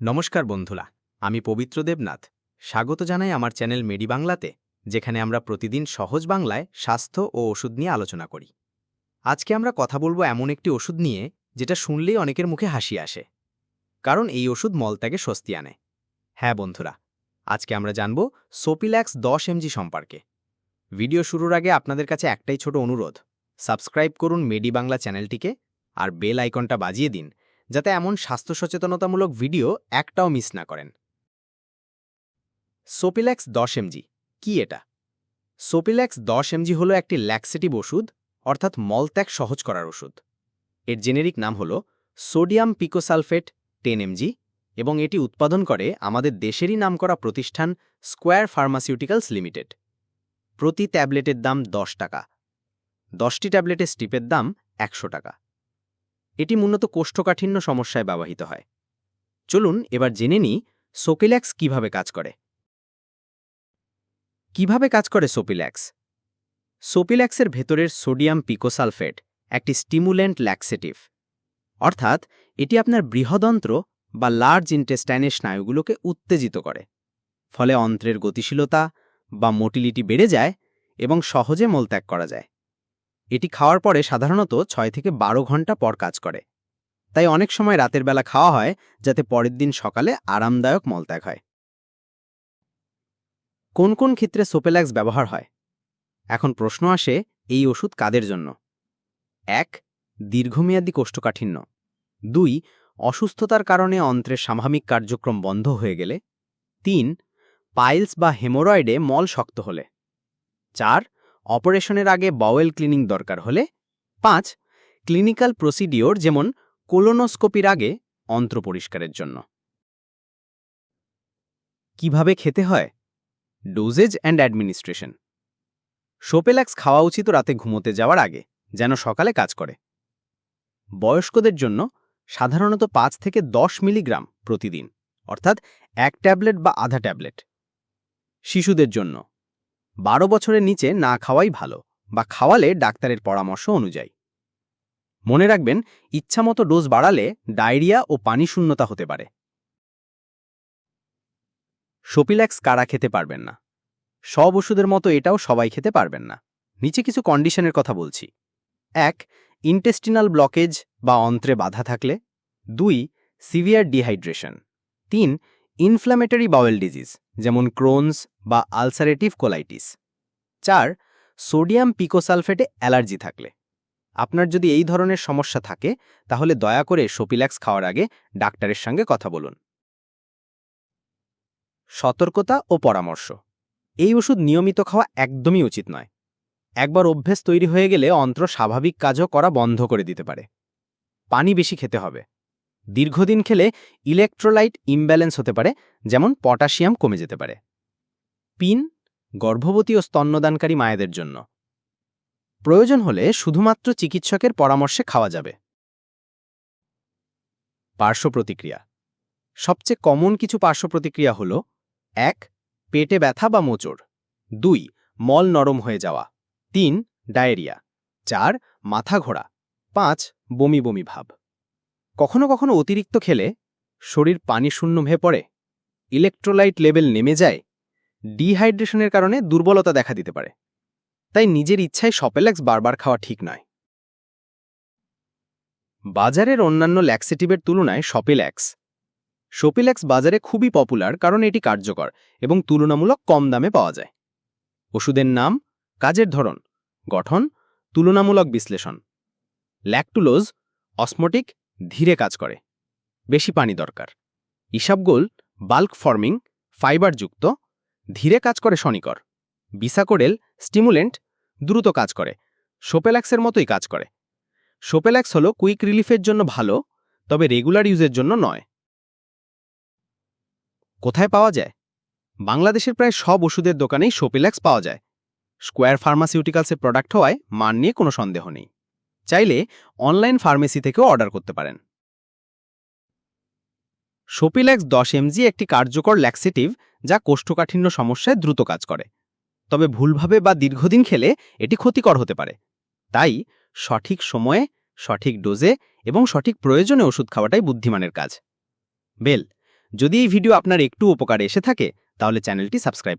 নমস্কার বন্ধুরা, আমি পবিত্র দেবনাথ। স্বাগত জানাই আমার চ্যানেল মেডি বাংলাতে, যেখানে আমরা প্রতিদিন সহজ বাংলায় স্বাস্থ্য ও ওষুধ নিয়ে আলোচনা করি। আজকে আমরা কথা বলব এমন একটি ওষুধ নিয়ে, যেটা শুনলেই অনেকের মুখে হাসি আসে। কারণ এই ওষুধ মলত্যাগে স্বস্তি আনে। হ্যাঁ বন্ধুরা, আজকে আমরা জানব সোপিল্যাক্স দশ এমজি সম্পর্কে। ভিডিও শুরুর আগে আপনাদের কাছে একটাই ছোট অনুরোধ, সাবস্ক্রাইব করুন মেডি বাংলা চ্যানেলটিকে আর বেল আইকনটা বাজিয়ে দিন যাতে এমন স্বাস্থ্য সচেতনতামূলক ভিডিও একটাও মিস না করেন। সোপিল্যাক্স দশ এমজি, কি এটা? সোপিল্যাক্স দশ এমজি হল একটি ল্যাক্সেটিভ ওষুধ, অর্থাৎ মলত্যাগ সহজ করার ওষুধ। এর জেনেরিক নাম হল সোডিয়াম পিকোসালফেট টেন এমজি এবং এটি উৎপাদন করে আমাদের দেশেরই নামকরা প্রতিষ্ঠান স্কোয়ার ফার্মাসিউটিক্যালস লিমিটেড। প্রতি ট্যাবলেটের দাম দশ টাকা। দশটি ট্যাবলেটের স্টিপের দাম একশো টাকা। এটি মূলত কোষ্ঠকাঠিন্য সমস্যায় ব্যবহৃত হয়। চলুন এবার জেনে নিই সোপিল্যাক্স কীভাবে কাজ করে। কীভাবে কাজ করে সোপিল্যাক্স সোপিল্যাক্সের ভেতরের সোডিয়াম পিকোসালফেট একটি স্টিমুলেন্ট ল্যাক্সেটিভ। অর্থাৎ, এটি আপনার বৃহদন্ত্র বা লার্জ ইন্টেস্টাইনের স্নায়ুগুলোকে উত্তেজিত করে। ফলে অন্ত্রের গতিশীলতা বা মোটিলিটি বেড়ে যায় এবং সহজে মলত্যাগ করা যায়। এটি খাওয়ার পরে সাধারণত ছয় থেকে বারো ঘণ্টা পর কাজ করে। তাই অনেক সময় রাতের বেলা খাওয়া হয়, যাতে পরের দিন সকালে আরামদায়ক মলত্যাগ হয়। কোন কোন ক্ষেত্রে সোপেল্যাক্স ব্যবহার হয়? এখন প্রশ্ন আসে, এই ওষুধ কাদের জন্য? এক, দীর্ঘমেয়াদী কোষ্ঠকাঠিন্য। দুই, অসুস্থতার কারণে অন্ত্রের স্বাভাবিক কার্যক্রম বন্ধ হয়ে গেলে। তিন, পাইলস বা হেমোরয়েডে মল শক্ত হলে। চার অপারেশনের আগে বাওয়েল ক্লিনিং দরকার হলে, পাঁচ ক্লিনিক্যাল প্রসিডিওর যেমন কোলোনোস্কোপির আগে অন্ত্র পরিষ্কারের জন্য। কীভাবে খেতে হয়? ডোজেজ অ্যান্ড অ্যাডমিনিস্ট্রেশন সোপেল্যাক্স খাওয়া উচিত রাতে ঘুমোতে যাওয়ার আগে, যেন সকালে কাজ করে। বয়স্কদের জন্য সাধারণত পাঁচ থেকে দশ মিলিগ্রাম প্রতিদিন, অর্থাৎ এক ট্যাবলেট বা আধা ট্যাবলেট। শিশুদের জন্য বারো বছরের নিচে না খাওয়াই ভালো বা খাওয়ালে ডাক্তারের পরামর্শ অনুযায়ী। মনে রাখবেন, ইচ্ছামতো ডোজ বাড়ালে ডায়রিয়া ও পানি শূন্যতা হতে পারে। সোপিল্যাক্স কারা খেতে পারবেন না? সব ওষুধের মতো এটাও সবাই খেতে পারবেন না। নিচে কিছু কন্ডিশনের কথা বলছি। এক, ইন্টেস্টিনাল ব্লকেজ বা অন্ত্রে বাধা থাকলে। দুই, সিভিয়ার ডিহাইড্রেশন। তিন ইনফ্ল্যামেটরি বাওয়েল ডিজিজ যেমন ক্রোনস বা আলসারেটিভ কোলাইটিস চার সোডিয়াম পিকোসালফেটে অ্যালার্জি থাকলে। আপনার যদি এই ধরনের সমস্যা থাকে, তাহলে দয়া করে সোপিল্যাক্স খাওয়ার আগে ডাক্তারের সঙ্গে কথা বলুন। সতর্কতা ও পরামর্শ। এই ওষুধ নিয়মিত খাওয়া একদমই উচিত নয়। একবার অভ্যেস তৈরি হয়ে গেলে অন্ত্র স্বাভাবিক কাজও করা বন্ধ করে দিতে পারে। পানি বেশি খেতে হবে। দীর্ঘদিন খেলে ইলেকট্রোলাইট ইমব্যালেন্স হতে পারে, যেমন পটাশিয়াম কমে যেতে পারে। পিন, গর্ভবতী ও স্তন্যদানকারী মায়েদের জন্য। প্রয়োজন হলে শুধুমাত্র চিকিৎসকের পরামর্শে খাওয়া যাবে। পার্শ্ব প্রতিক্রিয়া। সবচেয়ে কমন কিছু পার্শ্ব প্রতিক্রিয়া হল, এক, পেটে ব্যথা বা মোচড়। দুই, মল নরম হয়ে যাওয়া। তিন, ডায়েরিয়া। চার, মাথা ঘোরা। পাঁচ, বমি বমি ভাব। কখনো কখনো অতিরিক্ত খেলে শরীর পানি শূন্য হয়ে পড়ে ইলেকট্রোলাইট লেভেল নেমে যায় ডিহাইড্রেশনের কারণে দুর্বলতা দেখা দিতে পারে। তাই নিজের ইচ্ছায় সপেল্যাক্স বারবার খাওয়া ঠিক নয়। বাজারের অন্যান্য ল্যাক্সেটিভের তুলনায় সপেল্যাক্স সোপিল্যাক্স বাজারে খুবই পপুলার কারণ এটি কার্যকর এবং তুলনামূলক কম দামে পাওয়া যায়। ওষুধের নাম, কাজের ধরন, গঠন, তুলনামূলক বিশ্লেষণ। ল্যাকটুলোজ অসমোটিক ধীরে কাজ করে। বেশি পানি দরকার। ইসাবগোল বাল্ক ফর্মিং, ফাইবারযুক্ত, ধীরে কাজ করে শনিকর বিসাকোডেল স্টিমুলেন্ট দ্রুত কাজ করে। সোপেল্যাক্সের মতোই কাজ করে। সোপেল্যাক্স হল কুইক রিলিফের জন্য ভালো, তবে রেগুলার ইউজের জন্য নয়। কোথায় পাওয়া যায়? বাংলাদেশের প্রায় সব ওষুধের দোকানেই সোপেল্যাক্স পাওয়া যায়। স্কোয়ার ফার্মাসিউটিক্যালসের প্রোডাক্ট হওয়ায় মান নিয়ে কোনো সন্দেহ নেই। চাইলে অনলাইন ফার্মেসি থেকেও অর্ডার করতে পারেন। সোপিল্যাক্স দশ এমজি একটি কার্যকর ল্যাক্সেটিভ যা কোষ্ঠকাঠিন্য সমস্যায় দ্রুত কাজ করে। তবে ভুলভাবে বা দীর্ঘদিন খেলে এটি ক্ষতিকর হতে পারে। তাই সঠিক সময়ে, সঠিক ডোজে এবং সঠিক প্রয়োজনে ওষুধ খাওয়াটাই বুদ্ধিমানের কাজ। বেল, যদি এই ভিডিও আপনার একটু উপকারে এসে থাকে, তাহলে চ্যানেলটি সাবস্ক্রাইব